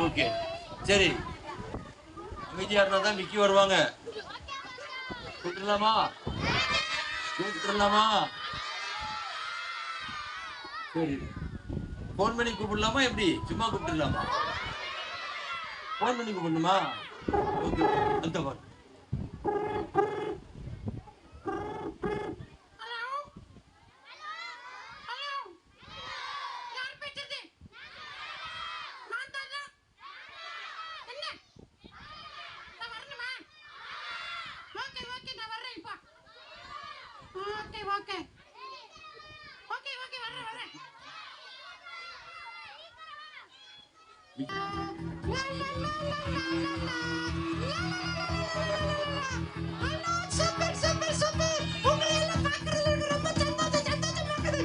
Okay. சரி. அமைதியா இருந்தா தான் விக்கி வருவாங்க. கூப்பிட்டுலாமா கூப்பிட்டுலாமா சரி. ஃபோன் பண்ணி கூப்பிடலாமா எப்படி? சும்மா கூப்பிட்டுலாமா ஃபோன் பண்ணி கூப்பிடணுமா? ஓகே அந்த ஃபோன் ஹலோ ஹலோ யார் பேசுறது நான் தானா என்ன நான் வரணுமா ஓகே ஓகே நான் வர்றேன் இப்போ ஓகே ஓகே ஓகே ஓகே வர்றேன் வர்றேன் ஹலோ சூப்பர் சூப்பர் சூப்பர் உங்களை எல்லாம் பார்க்கறதுல ரொம்ப சந்தோஷம் சந்தோஷமா இருக்குது.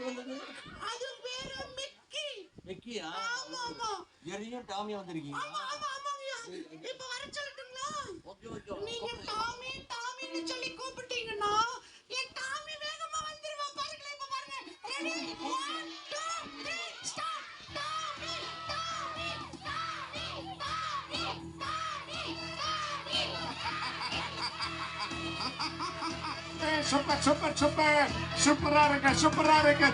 வந்தது அது பேரு மிக்கி. ஆமா. ஜெரியும் டாமியா வந்திருக்கீங்க ஆமா, ஆமா, ஆமாங்கய்யா. இப்ப வர சொல்லட்டுங்களா? ஓகே ஓகே நீங்க டாமி, டாமின்னு சொல்லி கூப்பிட்டீங்கன்னா, என் டாமி வேகமா வந்துருவா. பாருங்களேன், இப்ப பாருங்க. Ready? Super super super. சூப்பரா இருக்கு சூப்பரா இருக்கு.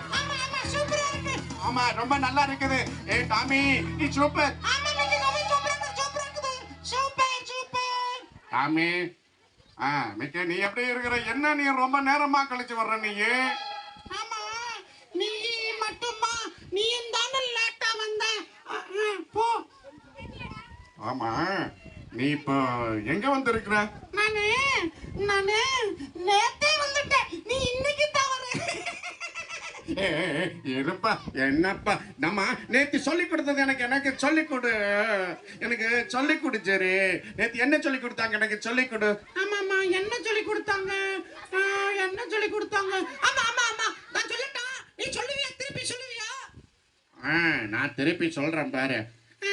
ஆமா, ரொம்ப நல்லா இருக்குது. ஏ டாமி நீ சூப்பர். டாமி, ஆ மிக்க நீ எப்படி இருக்கிற? என்ன நீ ரொம்ப நேரமா கழிச்சு வர்ற நீ? நீ மட்டுமா? நீ தானே லேட்டா வந்த? போ. ஆமா நீ இப்போ எங்க வந்திருக்கிற? நானு நானு நேத்தே வந்துட்டேன் நீ இன்னைக்கு தான் வர ஏ என்னப்பா இருப்பா என்னப்பா? நம்ம நேத்தி சொல்லி கொடுத்தது எனக்கு எனக்கு சொல்லி கொடு. எனக்கு சொல்லி கொடு சரி நேத்து என்ன சொல்லி கொடுத்தாங்க? எனக்கு சொல்லி கொடு. ஆமாமா என்ன சொல்லி கொடுத்தாங்க? ஆ, என்ன சொல்லி கொடுத்தாங்க? ஆமா ஆமா ஆமா. நான் சொல்லட்டா? நீ சொல்லுவியா? திருப்பி சொல்லுவியா? ஆ நான் திருப்பி சொல்றேன் பாரு. ஆ,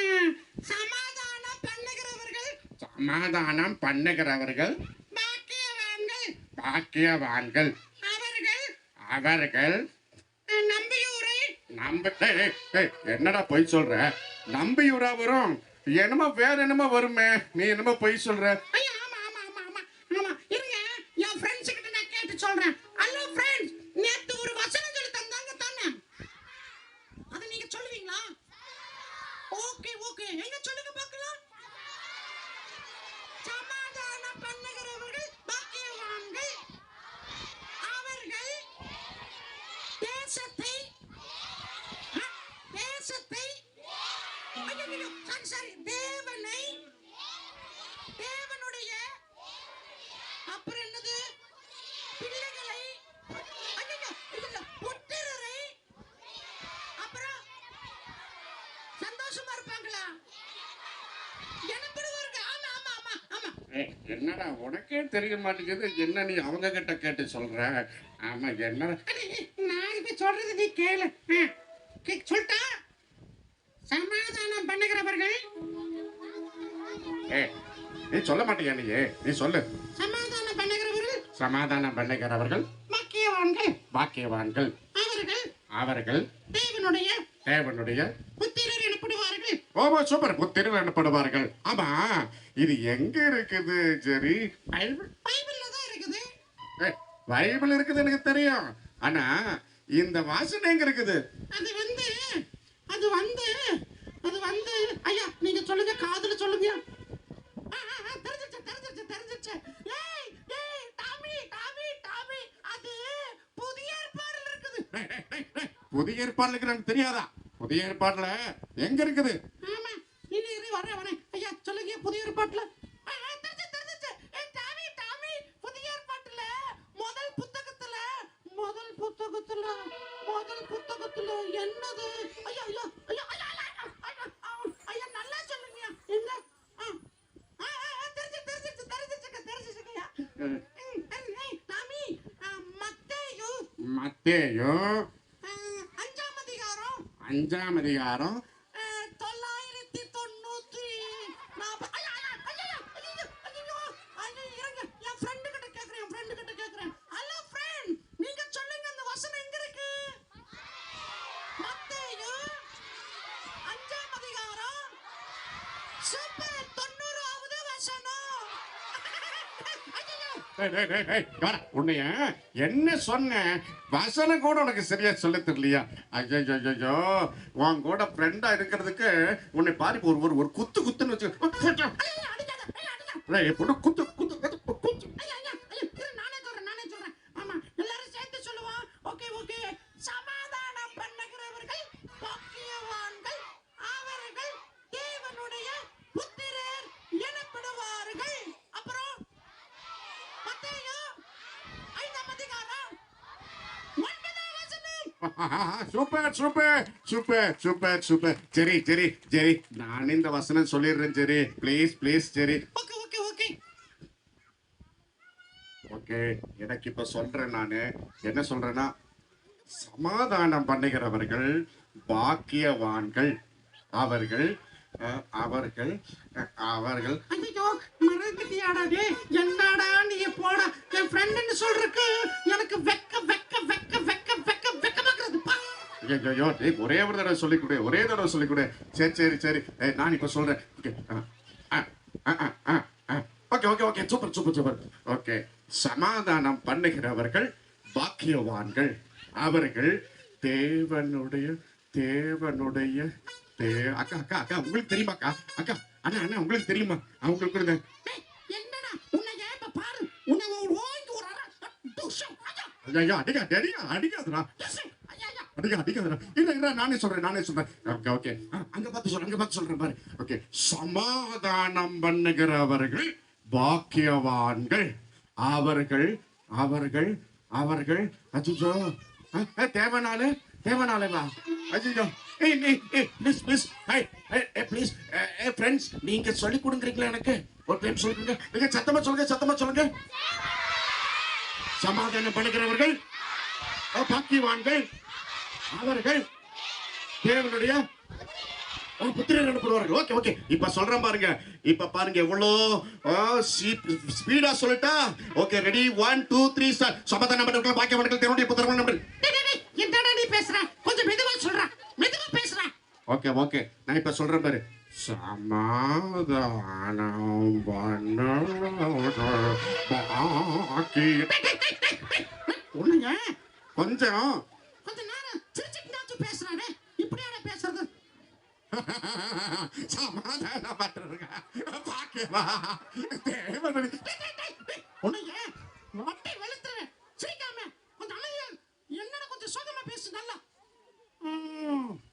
சமாதானம் பண்ணுகிறவர்கள். சமாதானம் பண்ணுகிறவர்கள். பாக்கியவான்கள். பாக்கியவான்கள். அவர்கள். அவர்கள். நம்ப என்னடா பொய் சொல்ற? நம்பியூரா வரும். என்னமோ வேற என்னமோ வருமே. நீ என்னமோ பொய் சொல்ற ஐயா ஆமா ஆமா ஆமா ஆமா ஆமா இருங்க என் ஃப்ரெண்ட்ஸ் கிட்ட நான் கேட்டு சொல்றேன் ஹலோ ஃப்ரெண்ட்ஸ் நேத்து ஒரு வசனம் சொல்லி தந்தாங்க தானே அத நீங்க சொல்லுவீங்களா ஓகே ஓகே எங்க சொல்லுங்க பார்க்கலாம் சமாதானம் பண்ணுகிறவர்கள் பாக்கியவான்கள் அவர்கள் தேசத்தை ஆ, தேசத்தை ஐயோ, சாரி சாரி தேவனை தேவனுடைய அப்புறம் என்னது பிள்ளைகளை ஐயையோ, இல்ல, புத்திரரை அப்புறம் சந்தோஷமா இருப்பாங்களா எனப்படுவார்கள் ஆமா ஆமா ஆமா ஆமா ஏய், என்னடா உனக்கே தெரிய மாட்டேங்குது. என்ன நீ அவங்க கிட்ட கேட்டு சொல்ற? ஆமா என்ன? அடே, நான் இப்ப சொல்றது நீ கேளு. சொல்லிட்டா சமாதானம் பண்ணுகிறவர்கள். ஏய் நீ சொல்ல மாட்டியா நீ நீ சொல்லு. சமாதானம் பண்ணுகிறவர்கள். சமாதானம் பண்ணுகிறவர்கள். முக்கியவான்கள் பாக்கியவான்கள் அவர்கள். அவர்கள். தேவனுடைய தேவனுடைய புத்திரர் ஓமா சூப்பர் புத்திரு எனப்படுவார்கள். ஆமா இது எங்க இருக்குது சரி இருக்குது. பைபிள் இருக்குது எனக்கு தெரியும். ஆனா இந்த வாசனை எங்க இருக்குது? அது வந்து அது வந்து அது வந்து ஐயா நீங்க சொல்லுங்க காதுல சொல்லுங்க. தெரிஞ்சிருச்சு தெரிஞ்சிருச்சு தெரிஞ்சிருச்சு. ஏய் ஏய் டாமி டாமி டாமி அது புதிய ஏற்பாடுல இருக்குது. புதிய ஏற்பாடுல எனக்கு தெரியாதா? புதிய ஏற்பாடுல எங்க இருக்குது? ஏற்பாட்டுல? புத்தகத்துல முதல் புத்தகத்துல என்னது? ஐயா ஐயா ஐயா ஐயா ஐயா நல்லா சொல்லுங்க எங்க தெரிஞ்சு தெரிஞ்சிச்சு தெரிஞ்சிச்சுக்க தெரிஞ்சிச்சுக்கய்யா சாமி மத்தேயு. மத்தேயு. அஞ்சாம் அதிகாரம். அஞ்சாம் அதிகாரம். சூப்பர். தொண்ணூறாவது வசனம். உன்னைய என்ன சொன்னேன் வசனம் கூட உனக்கு சரியா சொல்ல தெரியலையா? ஐயோ உன் கூட ஃப்ரெண்டா இருக்கிறதுக்கு உன்னை பாரு ஒரு ஒரு குத்து குத்துன்னு வச்சு ஐயா, ஐயா, பொண்ணு குத்து குத்து ஐயா, ஐயா, ஐயா, இரு, நானே சொல்றேன், நானே சொல்றேன். ஆமா, எல்லாரும் சேர்ந்து சொல்லுவோம். Okay, okay. சமாதானம் பண்ணுகிறவர்கள் பாக்கியவான்கள். அவர்கள் தேவனுடைய புத்திரர் எனப்படுவார்கள். அப்புறம் மத்தேயு ஐந்தாம் அதிகாரம் ஒன்பதாம் வசனம். Super super super super super. சரி சரி சரி நான் இந்த வசனம் சொல்லிடுறேன் சரி ப்ளீஸ் ப்ளீஸ் சரி ஓகே, ஓகே, ஓகே. ஓகே எனக்கு இப்ப சொல்றேன் நானு. என்ன சொல்றேன்னா சமாதானம் பண்ணுகிறவர்கள் பாக்கியவான்கள். அவர்கள் அவர்கள் அவர்கள். ஐயோ, என்னடா நீ போட? என் ஃப்ரெண்டுன்னு சொல்றக்கு எனக்கு வெக்க வெக்க ஐயோ டேய் ஒரே ஒரு தடவை சொல்லிக் கொடு ஒரே தடவை சொல்லிக் கொடு சரி சரி சரி. ஏய், நான் இப்ப சொல்றேன். Okay okay okay okay. Super super super. Okay. சமாதானம் பண்ணுகிறவர்கள் பாக்கியவான்கள். அவர்கள் தேவனுடைய தேவனுடைய தே அக்கா அக்கா அக்கா உங்களுக்கு தெரியுமா அக்கா? அக்கா அண்ணா அண்ணா உங்களுக்கு தெரியுமா? அவங்களுக்கு துஷம் ஐயா அடிக்க அடிக்க அடிக்காதுடா. நானே சொல்றேன் நானே சொல்றேன். ஓகே அங்க பார்த்து சொல்றேன் அங்க பார்த்து சொல்றேன் பாரு. ஓகே சமாதானம் பண்ணுகிறவர்கள் பாக்கியவான்கள். அவர்கள் அவர்கள் அவர்கள். அஜிஜோ. தேவனாலே தேவனாலேவா அஜிஜோ. ஹை ப்ளீஸ் ஏ ஃப்ரெண்ட்ஸ் நீங்க சொல்லி கொடுங்கிறீங்களா எனக்கு? ஒரு டைம் சொல்லுங்க நீங்க சத்தமா சொல்லுங்க சத்தமா சொல்லுங்க. சமாதானம் பண்ணுகிறவர்கள் அஹ், பாக்கியவான்கள். அவர்கள் தேவனுடைய புத்திரர் அனுப்புவார்கள். ஓகே ஓகே இப்ப சொல்றேன் பாருங்க. இப்ப பாருங்க எவ்வளோ ஸ்பீடா சொல்லிட்டா? Okay ready one two three start சமாதானம் பண்ணுறவர்கள் பாக்கியவான்கள் தேவனுடைய புத்திரர்கள் நம்பர் என்னடா நீ பேசுற? கொஞ்சம் மெதுவா சொல்ற. மெதுவா பேசுற. ஓகே ஓகே நான் இப்ப சொல்றேன் பாரு. சமாதானம் பாக்கிய உன்னைய கொஞ்சம். சமாதானம் பண்றவங்க பாக்கியவா தேவனுடைய உன்னைய மொட்டை வெளுத்துறேன்? சிரிக்காம. கொஞ்சம் அமைதியா என்னடா கொஞ்சம் சோகமா பேசு நல்லா.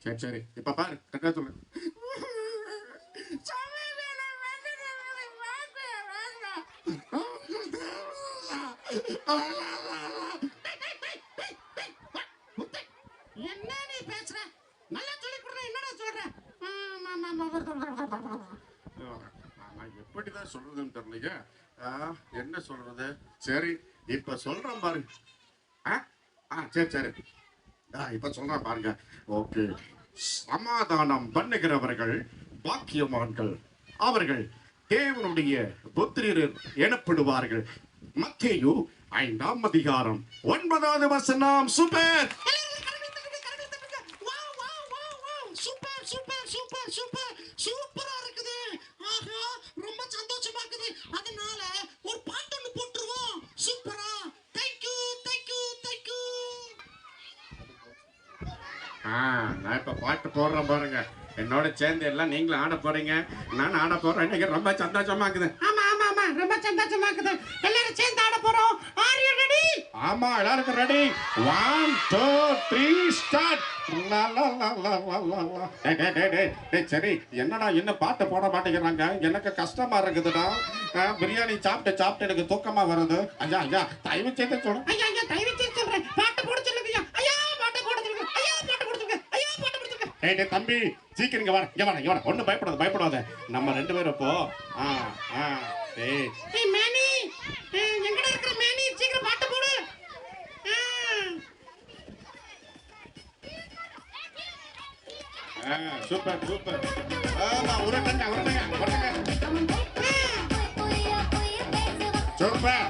சரி சரி. இப்ப பாரு கரெக்டா சொல்லு. என்ன நீ பேசுற நல்லா சொல்லி கொடுற என்னடா சொல்ற ஆமா, ஆமா, ஆமா. நான் எப்படிதான் சொல்றதுன்னு தெரியலைங்க ஆ, என்ன சொல்றது? சரி இப்ப சொல்றேன் பாருங்க ஆ? சரி சரி. ஆ இப்ப சொல்றேன் பாருங்க. ஓகே. சமாதானம் பண்ணுகிறவர்கள் பாக்கியவான்கள். அவர்கள் தேவனுடைய புத்திரர் எனப்படுவார்கள். மத்தேயு ஐந்தாம் அதிகாரம் ஒன்பதாவது வசனம். Super! Super super super super super. சூப்பரா இருக்குது ஆஹா ரொம்ப சந்தோஷமா இருக்குது அதனால ஒரு பாட்டு ஒண்ணு போட்டுருவோம் சூப்பரா தேங்க்யூ தேங்க்யூ தேங்க்யூ ஆ நான் இப்ப பாட்டு போடுறேன் பாருங்க. என்னோட சேர்ந்து எல்லாம் நீங்களும் ஆட போறீங்க. நான் ஆட போறேன். ரொம்ப சந்தோஷமா இருக்குது. ஆமா ஆமா ஆமா. ரொம்ப சந்தோஷமா இருக்குது. எல்லாரும் சேர்ந்து ஆட போறோம். ஆர் யூ ரெடி ஆமா எல்லாருக்கும் ready one two three start சரி. என்னடா என்ன பாட்டு போட மாட்டேங்கிறாங்க? எனக்கு கஷ்டமா இருக்குதுடா. பிரியாணி சாப்பிட்டு சாப்பிட்டு எனக்கு தூக்கமா வருது. ஐயா ஐயா தயவு செய்து சொல்லு ஐயா ஏய் தம்பி சீக்கிரம் இங்க வர இங்க வர இங்க வர ஒண்ணு பயப்படாத பயப்படாத. நம்ம ரெண்டு பேரும் போ ஆ ஆ ஏய் ஏய் மேனி எங்கடா இருக்கற மேனி? சீக்கிரம் பாட்டு போடு. ஆ. Super super. ஆமா உரட்டங்க உரட்டங்க உரட்டங்க. சூப்பர்.